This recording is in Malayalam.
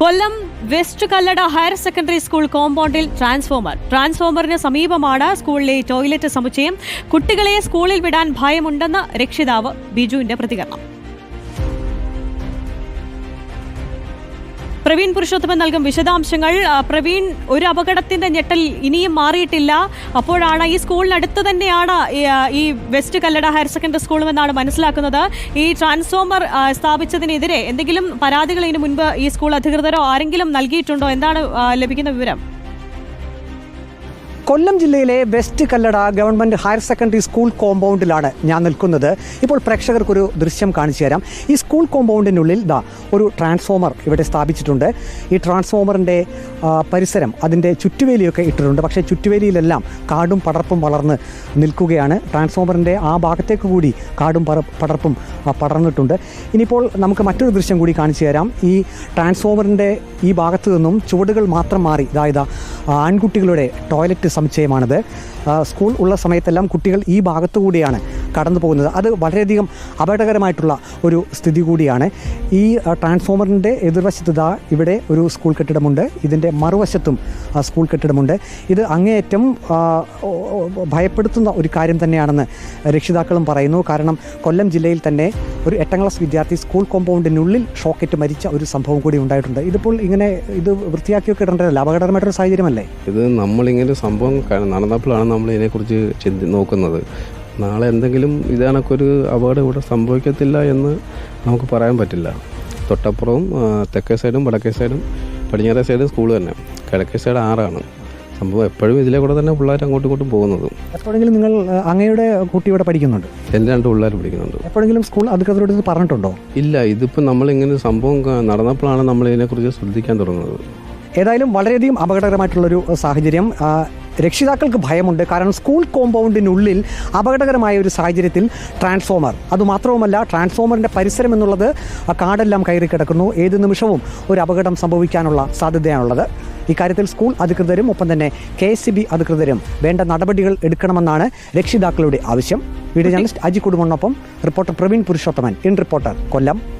Kollam west Kallada higher secondary school കോമ്പൗണ്ടിൽ ട്രാൻസ്ഫോമർ. ട്രാൻസ്ഫോമറിന് സമീപമാണ് സ്കൂളിലെ ടോയ്ലറ്റ് സമുച്ചയം. കുട്ടികളെ സ്കൂളിൽ വിടാൻ ഭയമുണ്ടെന്ന് രക്ഷിതാവ് ബിജുവിന്റെ പ്രതികരണം. പ്രവീൺ പുരുഷോത്തമൻ നൽകും വിശദാംശങ്ങൾ. പ്രവീൺ ഒരു അപകടത്തിന്റെ ഞെട്ടൽ ഇനിയും മാറിയിട്ടില്ല. അപ്പോഴാണ് ഈ സ്കൂളിനടുത്ത് തന്നെയാണ് ഈ, വെസ്റ്റ് കല്ലട ഹയർ സെക്കൻഡറി സ്കൂളും എന്നാണ് മനസ്സിലാക്കുന്നത്. ഈ ട്രാൻസ്ഫോമർ സ്ഥാപിച്ചതിനെതിരെ എന്തെങ്കിലും പരാതികൾ ഇതിനു മുൻപ് ഈ സ്കൂൾ അധികൃതരോ ആരെങ്കിലും നൽകിയിട്ടുണ്ടോ? എന്താണ് ലഭിക്കുന്ന വിവരം? കൊല്ലം ജില്ലയിലെ west Kallada government higher secondary school കോമ്പൗണ്ടിലാണ് ഞാൻ നിൽക്കുന്നത്. ഇപ്പോൾ പ്രേക്ഷകർക്കൊരു ദൃശ്യം കാണിച്ചു തരാം. ഈ സ്കൂൾ കോമ്പൗണ്ടിനുള്ളിൽ ദാ ഒരു ട്രാൻസ്ഫോമർ ഇവിടെ സ്ഥാപിച്ചിട്ടുണ്ട്. ഈ ട്രാൻസ്ഫോമറിന്റെ പരിസരം അതിന്റെ ചുറ്റുവേലിയൊക്കെ ഇട്ടിട്ടുണ്ട്. പക്ഷേ ചുറ്റുവേലിയിലെല്ലാം കാടും പടർപ്പും വളർന്ന് നിൽക്കുകയാണ്. ട്രാൻസ്ഫോമറിന്റെ ആ ഭാഗത്തേക്ക് കൂടി കാടും പടർപ്പും പടർന്നിട്ടുണ്ട്. ഇനിയിപ്പോൾ നമുക്ക് മറ്റൊരു ദൃശ്യം കൂടി കാണിച്ചു തരാം. ഈ ട്രാൻസ്ഫോമറിന്റെ ഈ ഭാഗത്തു നിന്നും ചുവടുകൾ മാത്രം മാറി. അതായത് ആൺകുട്ടികളുടെ ടോയ്ലറ്റ് സമുച്ചയമാണിത്. സ്കൂൾ ഉള്ള സമയത്തെല്ലാം കുട്ടികൾ ഈ ഭാഗത്തു കൂടിയാണ് കടന്നു പോകുന്നത് അത് വളരെയധികം അപകടകരമായിട്ടുള്ള ഒരു സ്ഥിതി കൂടിയാണ്. ഈ ട്രാൻസ്ഫോമറിന്റെ എതിർവശത്ത് ദാ ഇവിടെ ഒരു സ്കൂൾ കെട്ടിടമുണ്ട്. ഇതിന്റെ മറുവശത്തും സ്കൂൾ കെട്ടിടമുണ്ട്. ഇത് അങ്ങേയറ്റം ഭയപ്പെടുത്തുന്ന ഒരു കാര്യം തന്നെയാണെന്ന് രക്ഷിതാക്കളും പറയുന്നു. കാരണം കൊല്ലം ജില്ലയിൽ തന്നെ ഒരു എട്ടാം ക്ലാസ് വിദ്യാർത്ഥി സ്കൂൾ കോമ്പൗണ്ടിനുള്ളിൽ ഷോക്കേറ്റ് മരിച്ച ഒരു സംഭവം കൂടി ഉണ്ടായിട്ടുണ്ട്. ഇതിപ്പോൾ ഇങ്ങനെ ഇത് വൃത്തിയാക്കിയൊക്കെ ഇടേണ്ടതല്ല അപകടകരമായിട്ടൊരു സാഹചര്യമല്ലേ? ഇത് നമ്മളിങ്ങനെ സംഭവം നടന്നപ്പോഴാണ് നമ്മൾ ഇതിനെക്കുറിച്ച് ചിന്തി നോക്കുന്നത്. നാളെ എന്തെങ്കിലും ഇതണക്കൊരു അപകടം ഇവിടെ സംഭവിക്കത്തില്ല എന്ന് നമുക്ക് പറയാൻ പറ്റില്ല. തൊട്ടപ്പുറവും തെക്കേ സൈഡും വടക്കേ സൈഡും പടിഞ്ഞാറേ സൈഡും സ്കൂൾ തന്നെ. കിഴക്കേ സൈഡ് ആറാണ്. സംഭവം എപ്പോഴും ഇതിലെ കൂടെ തന്നെ പിള്ളേർ അങ്ങോട്ടും ഇങ്ങോട്ടും പോകുന്നത്. എപ്പോഴെങ്കിലും നിങ്ങൾ അങ്ങയുടെ കുട്ടി ഇവിടെ പഠിക്കുന്നുണ്ട്? എന്റെ രണ്ട് പിള്ളേർ പഠിക്കുന്നുണ്ട്. എപ്പോഴെങ്കിലും സ്കൂൾ അധികൃതരോട് ഇത് പറഞ്ഞിട്ടുണ്ടോ? ഇല്ല ഇതിപ്പോൾ നമ്മളിങ്ങനെ സംഭവം നടന്നപ്പോഴാണ് നമ്മൾ ഇതിനെക്കുറിച്ച് ശ്രദ്ധിക്കാൻ തുടങ്ങുന്നത്. ഏതായാലും വളരെയധികം അപകടകരമായിട്ടുള്ളൊരു സാഹചര്യം. രക്ഷിതാക്കൾക്ക് ഭയമുണ്ട്. കാരണം സ്കൂൾ കോമ്പൗണ്ടിനുള്ളിൽ അപകടകരമായ ഒരു സാഹചര്യത്തിൽ ട്രാൻസ്ഫോമർ. അതുമാത്രവുമല്ല ട്രാൻസ്ഫോമറിന്റെ പരിസരം എന്നുള്ളത് കാടെല്ലാം കയറി കിടക്കുന്നു. ഏത് നിമിഷവും ഒരു അപകടം സംഭവിക്കാനുള്ള സാധ്യതയാണുള്ളത്. ഇക്കാര്യത്തിൽ സ്കൂൾ അധികൃതരും ഒപ്പം തന്നെ കെ എസ് ബി അധികൃതരും വേണ്ട നടപടികൾ എടുക്കണമെന്നാണ് രക്ഷിതാക്കളുടെ ആവശ്യം. Video journalist Aji കുടുംബനൊപ്പം reporter Praveen Purushothaman. In reporter Kollam.